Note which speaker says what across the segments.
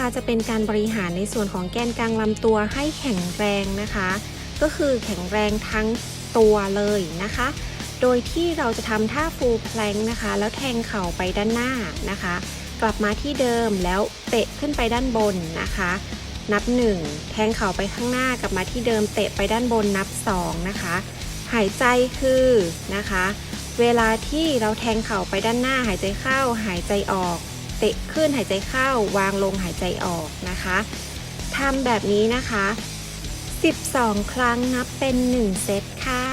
Speaker 1: นะคะจะเป็นการบริหารในส่วนของแกนกลางลำตัวให้แข็งแรงนะคะ ก็คือแข็งแรงทั้งตัวเลยนะคะ โดยที่เราจะทำท่าฟูลแพลงนะคะ แล้วแทงเข่าไปด้านหน้านะคะ กลับมาที่เดิมแล้วเตะขึ้นไปด้านบนนะคะ นับ 1 แทงเข่าไปข้างหน้ากลับมาที่เดิมเตะไปด้านบนนับ 2 นะคะ หายใจคือนะคะ เวลาที่เราแทงเข่าไปด้านหน้าหายใจเข้าหายใจออก เตะขึ้นหายใจเข้าวางลงหายใจออกนะคะทำแบบนี้นะคะ 12 ครั้งนับเป็น 1 เซตค่ะ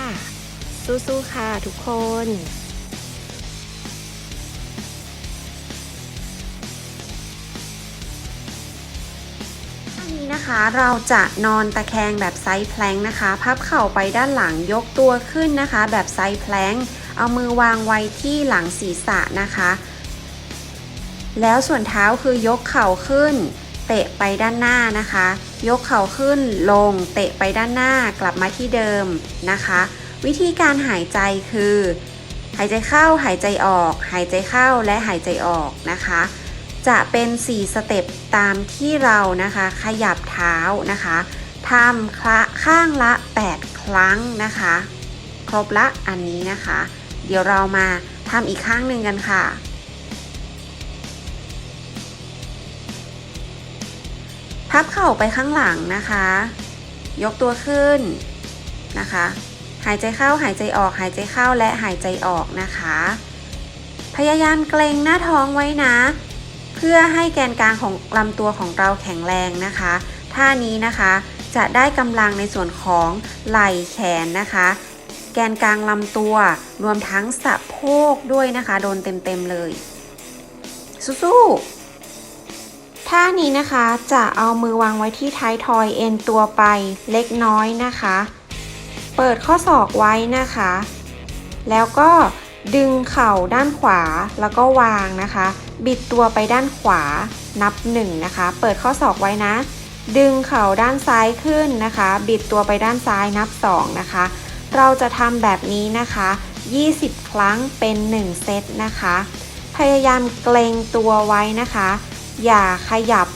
Speaker 1: สู้ๆค่ะทุกคนท่านี้นะคะเราจะนอนตะแคงแบบไซส์แพลงนะคะ พับเข่าไปด้านหลังยกตัวขึ้นนะคะ แบบไซส์แพลงเอามือวางไว้ที่หลังศีรษะนะคะ แล้วส่วนเท้าคือยกเข่าขึ้น เตะไปด้านหน้านะคะ ยกเข่าขึ้นลง เตะไปด้านหน้ากลับมาที่เดิมนะคะ วิธีการหายใจคือ หายใจเข้าหายใจออก หายใจเข้าและหายใจออกนะคะ จะเป็น 4 สเต็ปตามที่เรานะคะ ขยับเท้านะคะทำคละข้างละ 8 ครั้งนะคะ ครบละอันนี้นะคะ เดี๋ยวเรามาทำอีกข้างหนึ่งกันค่ะ พับเข่าไปข้างหลังนะคะ ยกตัวขึ้นนะคะ หายใจเข้าหายใจออกหายใจเข้าและหายใจออกนะคะ พยายามเกรงหน้าท้องไว้นะ เพื่อให้แกนกลางของลำตัวของเราแข็งแรงนะคะ ท่านี้นะคะจะได้กำลังในส่วนของไหล่แขนนะคะ แกนกลางลำตัวรวมทั้งสะโพกด้วยนะคะ โดนเต็มๆเลย สู้ๆ ท่านี้นะคะจะเอามือวางไว้ที่ท้ายทอยเอ็นตัวไปเล็กน้อยนะคะ เปิดข้อศอกไว้นะคะ แล้วก็ดึงเข่าด้านขวาแล้วก็วางนะคะ บิดตัวไปด้านขวานับ1นะคะ เปิดข้อศอกไว้นะ ดึงเข่าด้านซ้ายขึ้นนะคะ บิดตัวไปด้านซ้ายนับ2นะคะ เราจะทำแบบนี้นะคะ 20 ครั้งเป็น 1 เซตนะคะ พยายามเกรงตัวไว้นะคะ อย่าขยับ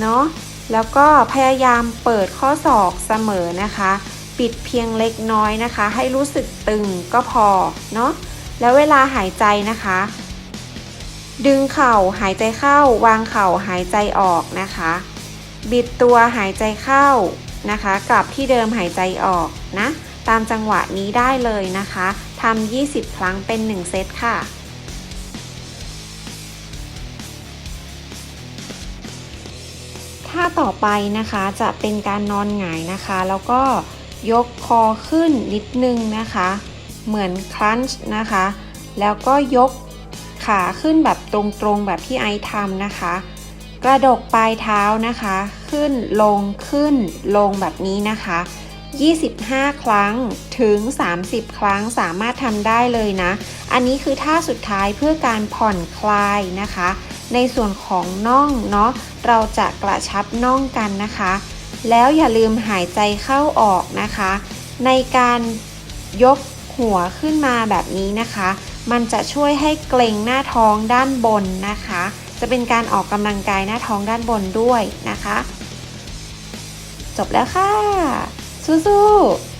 Speaker 1: เนาะแล้วก็พยายามเปิดข้อศอกเสมอนะคะ ปิดเพียงเล็กน้อยนะคะ ให้รู้สึกตึงก็พอเนาะแล้วเวลาหายใจนะคะ ดึงเข่าหายใจเข้าวางเข่าหายใจออกนะคะ บิดตัวหายใจเข้านะคะ กลับที่เดิมหายใจออกนะ ตามจังหวะนี้ได้เลยนะคะทำ20 ครั้งเป็น 1 เซตค่ะ ท่าต่อไปนะคะจะเป็นการนอนหงายนะคะ แล้วก็ยกคอขึ้นนิดนึงนะคะ เหมือนคลันช์นะคะ แล้วก็ยกขาขึ้นแบบตรงๆแบบที่ไอทำนะคะ กระดกปลายเท้านะคะ ขึ้นลงขึ้นลงแบบนี้นะคะ 25 ครั้งถึง 30 ครั้งสามารถทำได้เลยนะ อันนี้คือท่าสุดท้ายเพื่อการผ่อนคลายนะคะ ในส่วนของน่องเนาะเราจะกระชับน่องกันนะคะ แล้วอย่าลืมหายใจเข้าออกนะคะ ในการยกหัวขึ้นมาแบบนี้นะคะ มันจะช่วยให้เกร็งหน้าท้องด้านบนนะคะ จะเป็นการออกกำลังกายหน้าท้องด้านบนด้วยนะคะ จบแล้วค่ะสู้ๆ